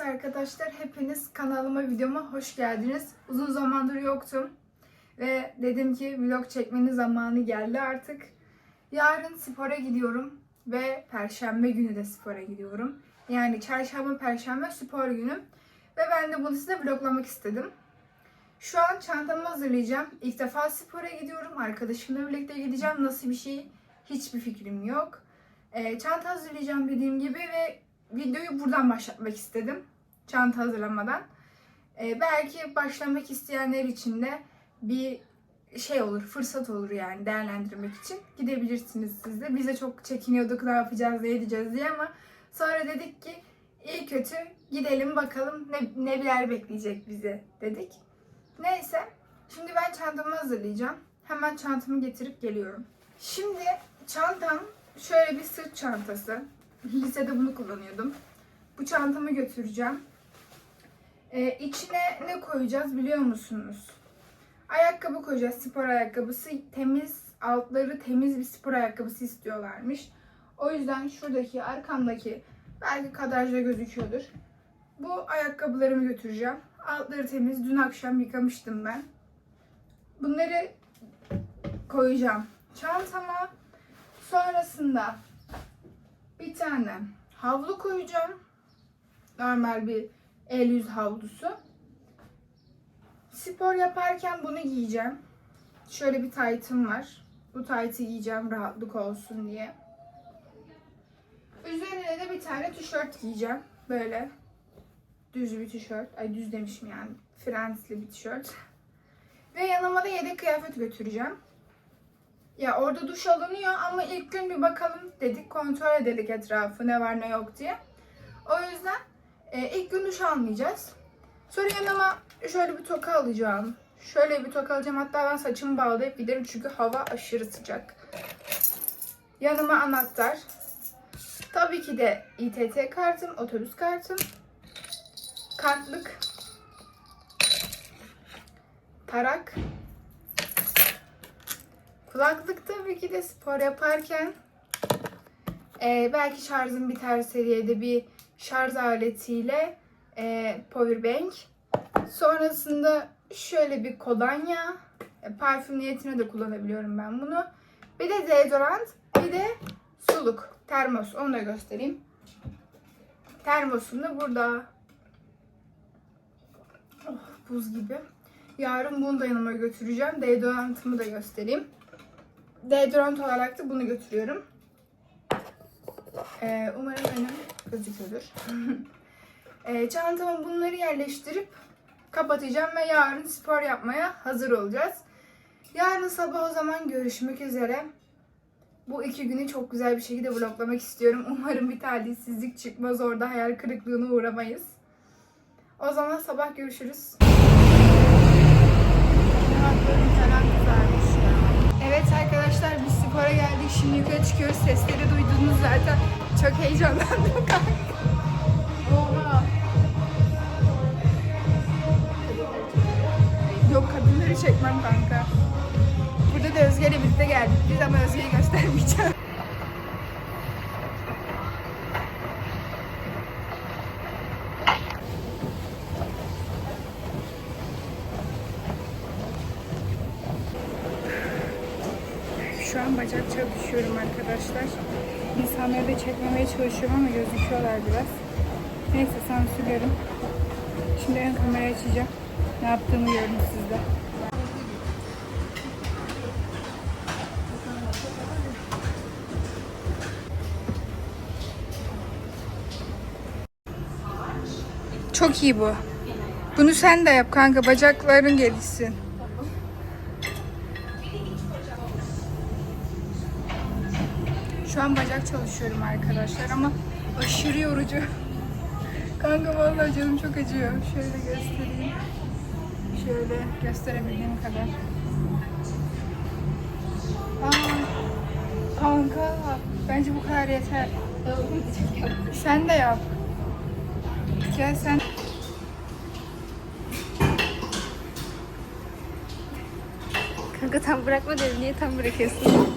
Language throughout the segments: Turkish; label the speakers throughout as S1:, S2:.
S1: Evet arkadaşlar hepiniz kanalıma videoma hoş geldiniz. Uzun zamandır yoktum. Ve dedim ki vlog çekmenin zamanı geldi artık. Yarın spora gidiyorum. Ve perşembe günü de spora gidiyorum. Yani çarşamba perşembe spor günüm. Ve ben de bunu size vloglamak istedim. Şu an çantamı hazırlayacağım. İlk defa spora gidiyorum. Arkadaşımla birlikte gideceğim. Nasıl bir şey hiçbir fikrim yok. Ee, çanta hazırlayacağım dediğim gibi ve videoyu buradan başlatmak istedim. Çanta hazırlamadan. Ee, belki başlamak isteyenler için de bir şey olur, fırsat olur yani değerlendirmek için. Gidebilirsiniz siz de. Biz de çok çekiniyorduk ne yapacağız, ne edeceğiz diye ama sonra dedik ki iyi kötü gidelim bakalım ne, neler bekleyecek bizi dedik. Neyse, şimdi ben çantamı hazırlayacağım. Hemen çantamı getirip geliyorum. Şimdi çantam şöyle bir sırt çantası. Lisede bunu kullanıyordum. Bu çantamı götüreceğim. Ee, içine ne koyacağız biliyor musunuz? Ayakkabı koyacağız. Spor ayakkabısı. Temiz, altları temiz bir spor ayakkabısı istiyorlarmış. O yüzden şuradaki, arkamdaki belki kadrajda gözüküyordur. Bu ayakkabılarımı götüreceğim. Altları temiz. Dün akşam yıkamıştım ben. Bunları koyacağım çantama. Sonrasında bir tane havlu koyacağım. Normal bir el yüz havlusu. Spor yaparken bunu giyeceğim. Şöyle bir taytım var. Bu taytı giyeceğim rahatlık olsun diye. Üzerine de bir tane tişört giyeceğim. Böyle düz bir tişört. Ay düz demişim yani. Fransızlı bir tişört. Ve yanıma da yedek kıyafet götüreceğim. Ya orada duş alınıyor ama ilk gün bir bakalım dedik. Kontrol edelim etrafı ne var ne yok diye. O yüzden e, ilk gün duş almayacağız. Sonra yanıma şöyle bir toka alacağım. Şöyle bir toka alacağım. Hatta ben saçımı bağlayıp giderim çünkü hava aşırı sıcak. Yanıma anahtar. Tabii ki de İTT kartım, otobüs kartım. Kartlık. Tarak. Kulaklık tabii ki de spor yaparken e, belki şarjım biter seviyede bir şarj aletiyle e, power bank. Sonrasında şöyle bir kolonya. E, parfüm niyetine de kullanabiliyorum ben bunu. Bir de deodorant, bir de suluk, termos. Onu da göstereyim. Termosum da burada. Oh, buz gibi. Yarın bunu da yanıma götüreceğim. Deodorantımı da göstereyim. Deodorant olarak da bunu götürüyorum. Ee, umarım önüm gözüküyordur. ee, çantama bunları yerleştirip kapatacağım ve yarın spor yapmaya hazır olacağız. Yarın sabah o zaman görüşmek üzere. Bu iki günü çok güzel bir şekilde vloglamak istiyorum. Umarım bir talihsizlik çıkmaz orada hayal kırıklığına uğramayız. O zaman sabah görüşürüz. Şimdi yukarı çıkıyoruz. Sesleri duydunuz zaten. Çok heyecanlandım kanka. Oha. Yok kadınları çekmem kanka. Burada da Özge ile birlikte geldik. Biz ama Özge'yi göstermeyeceğim. An bacak çalışıyorum arkadaşlar. İnsanları da çekmemeye çalışıyorum ama gözüküyorlar biraz. Neyse sansürlerim. Şimdi ön kamerayı açacağım. Ne yaptığımı görün sizde. Çok iyi bu. Bunu sen de yap kanka. Bacakların gelişsin. Şu an bacak çalışıyorum arkadaşlar ama aşırı yorucu. Kanka vallahi canım çok acıyor. Şöyle göstereyim. Şöyle gösterebildiğim kadar. Aa, kanka bence bu kadar yeter. Sen de yap. Gel sen.
S2: Kanka tam bırakma dedim. Niye tam bırakıyorsun?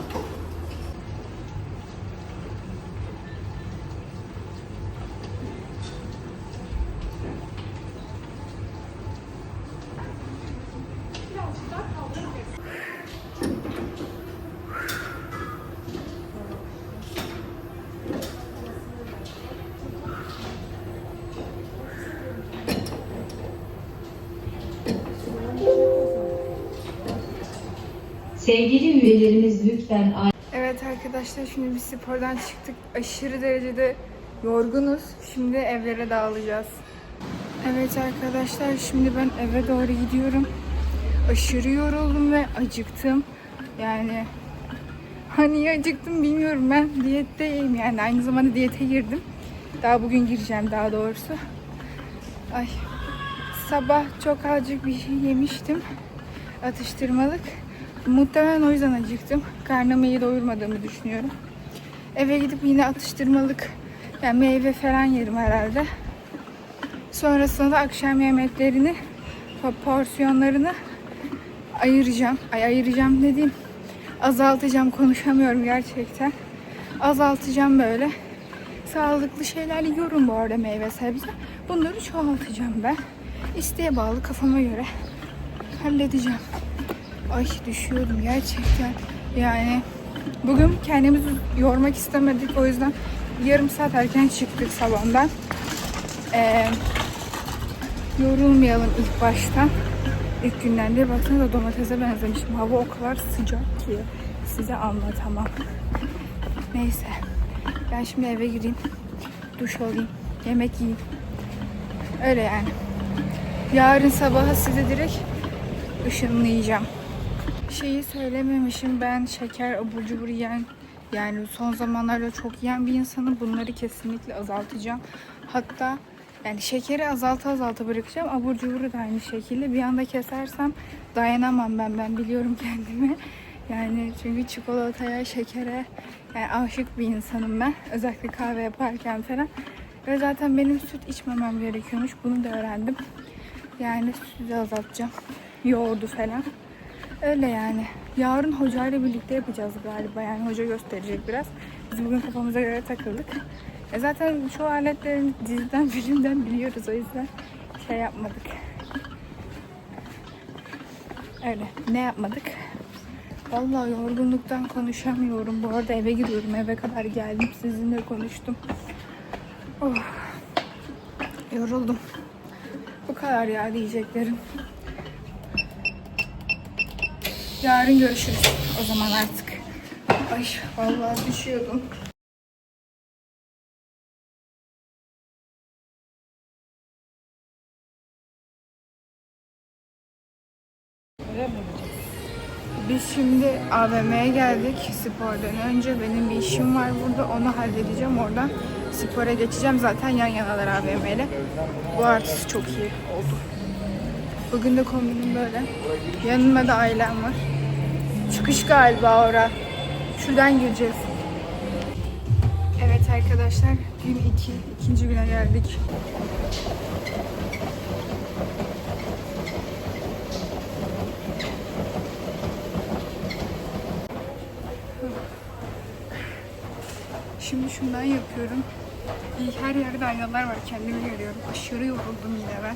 S3: Sevgili üyelerimiz lütfen
S1: Evet arkadaşlar şimdi biz spordan çıktık. Aşırı derecede yorgunuz. Şimdi evlere dağılacağız. Evet arkadaşlar şimdi ben eve doğru gidiyorum. Aşırı yoruldum ve acıktım. Yani hani acıktım bilmiyorum ben diyetteyim yani aynı zamanda diyete girdim. Daha bugün gireceğim daha doğrusu. Ay sabah çok azıcık bir şey yemiştim. Atıştırmalık. Muhtemelen o yüzden acıktım. Karnımı iyi doyurmadığımı düşünüyorum. Eve gidip yine atıştırmalık yani meyve falan yerim herhalde. Sonrasında da akşam yemeklerini porsiyonlarını ayıracağım. Ay ayıracağım dediğim azaltacağım konuşamıyorum gerçekten. Azaltacağım böyle. Sağlıklı şeyler yiyorum bu arada meyve sebze. Bunları çoğaltacağım ben. İsteğe bağlı kafama göre halledeceğim. Ay düşüyordum gerçekten. Yani bugün kendimizi yormak istemedik. O yüzden yarım saat erken çıktık salondan. Ee, yorulmayalım ilk baştan. İlk günden de baksanıza domatese benzemişim. Hava o kadar sıcak ki size anlatamam. Neyse. Ben şimdi eve gireyim. Duş alayım. Yemek yiyeyim. Öyle yani. Yarın sabaha size direkt ışınlayacağım. Şeyi söylememişim ben şeker abur cubur yiyen yani son zamanlarda çok yiyen bir insanım. Bunları kesinlikle azaltacağım. Hatta yani şekeri azalta azalta bırakacağım. Abur cuburu da aynı şekilde. Bir anda kesersem dayanamam ben. Ben biliyorum kendimi. Yani çünkü çikolataya, şekere yani aşık bir insanım ben. Özellikle kahve yaparken falan. Ve zaten benim süt içmemem gerekiyormuş. Bunu da öğrendim. Yani sütü azaltacağım. Yoğurdu falan. Öyle yani. Yarın hocayla birlikte yapacağız galiba. Yani hoca gösterecek biraz. Biz bugün kafamıza göre takıldık. E zaten çoğu aletlerin diziden filmden biliyoruz o yüzden şey yapmadık. Öyle. Ne yapmadık? Vallahi yorgunluktan konuşamıyorum. Bu arada eve gidiyorum. Eve kadar geldim. Sizinle konuştum. Oh. Yoruldum. Bu kadar ya diyeceklerim. Yarın görüşürüz o zaman artık. Ay vallahi düşüyordum. Biz şimdi AVM'ye geldik spordan önce. Benim bir işim var burada. Onu halledeceğim. Oradan spora geçeceğim. Zaten yan yanalar AVM ile. Bu artısı çok iyi oldu. Bugün de kombinim böyle. Yanımda da ailem var. Çıkış galiba ora. Şuradan gireceğiz. Evet arkadaşlar gün 2. ikinci güne geldik. Şimdi şundan yapıyorum. Her yerde aynalar var. Kendimi görüyorum. Aşırı yoruldum yine ben.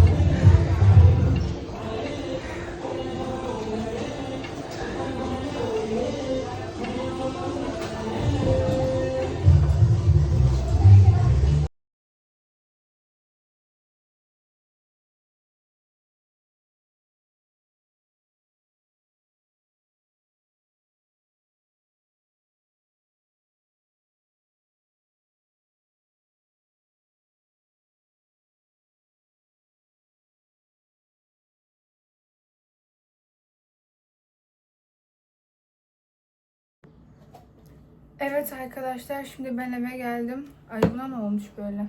S1: Evet arkadaşlar şimdi ben eve geldim. Ay buna ne olmuş böyle?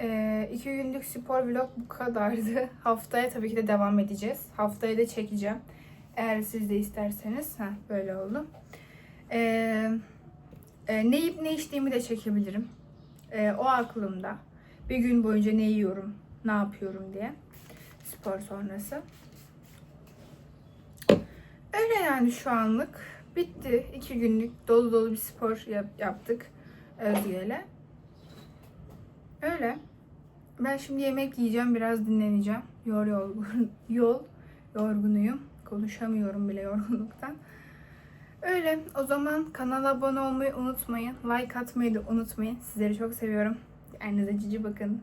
S1: Ee, iki günlük spor vlog bu kadardı. Haftaya tabii ki de devam edeceğiz. Haftaya da çekeceğim. Eğer siz de isterseniz. ha böyle oldu. Ee, e, ne yiyip ne içtiğimi de çekebilirim. Ee, o aklımda. Bir gün boyunca ne yiyorum, ne yapıyorum diye. Spor sonrası. Öyle yani şu anlık. Bitti. iki günlük dolu dolu bir spor yap- yaptık Özge'yle. Öyle. Ben şimdi yemek yiyeceğim. Biraz dinleneceğim. Yol yorgun, yol yorgunuyum. Konuşamıyorum bile yorgunluktan. Öyle. O zaman kanala abone olmayı unutmayın. Like atmayı da unutmayın. Sizleri çok seviyorum. Kendinize cici bakın.